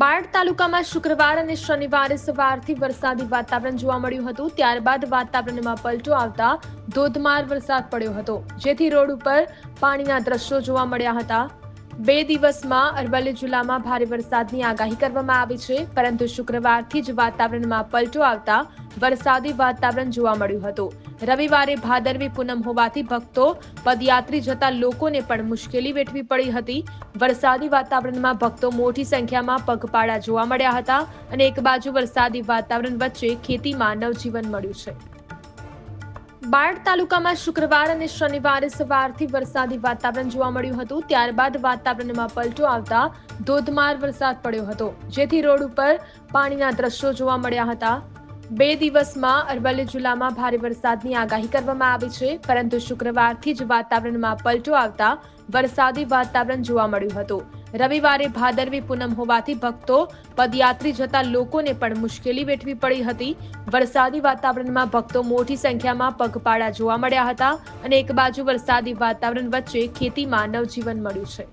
બાળ તાલુકામાં શુક્રવાર અને શનિવારે સવારથી વરસાદી વાતાવરણ જોવા મળ્યું હતું. ત્યારબાદ વાતાવરણમાં પલટો આવતા ધોધમાર વરસાદ પડ્યો હતો. જેથી રોડ ઉપર પાણીના દ્રશ્યો જોવા મળ્યા હતા. બે દિવસમાં અરવલ્લી જિલ્લામાં ભારે વરસાદની આગાહી કરવામાં આવી છે, પરંતુ શુક્રવારથી જ વાતાવરણમાં પલટો આવતા વરસાદી વાતાવરણ જોવા મળ્યું હતું. રવિવારે ભાદરવી પૂનમ હોવાથી ભક્તો, પદયાત્રી જતા લોકોને પણ મુશ્કેલી વેઠવી પડી હતી. વરસાદી વાતાવરણમાં ભક્તો મોટી સંખ્યામાં પગપાળા જોવા મળ્યા હતા અને એક બાજુ વરસાદી વાતાવરણ વચ્ચે ખેતીમાં નવજીવન મળ્યું છે. બાળ તાલુકામાં શુક્રવાર અને શનિવારે સવારથી વરસાદી વાતાવરણ જોવા મળ્યું હતું. ત્યારબાદ વાતાવરણમાં પલટો આવતા ધોધમાર વરસાદ પડ્યો હતો. જેથી રોડ ઉપર પાણીના દ્રશ્યો જોવા મળ્યા હતા. બે દિવસમાં અરવલ્લી જિલ્લામાં ભારે વરસાદની આગાહી કરવામાં આવી છે. પરંતુ શુક્રવારથી જ વાતાવરણમાં પલટો આવતા વરસાદી વાતાવરણ જોવા મળ્યું હતું. રવિવારે ભાદરવી પૂનમ હોવાથી ભક્તો પદયાત્રી જતા લોકોને પણ મુશ્કેલી વેઠવી પડી હતી. વરસાદી વાતાવરણમાં ભક્તો મોટી સંખ્યામાં પગપાળા જોવા મળ્યા હતા અને એક બાજુ વરસાદી વાતાવરણ વચ્ચે ખેતીમાં નવજીવન મળ્યું છે.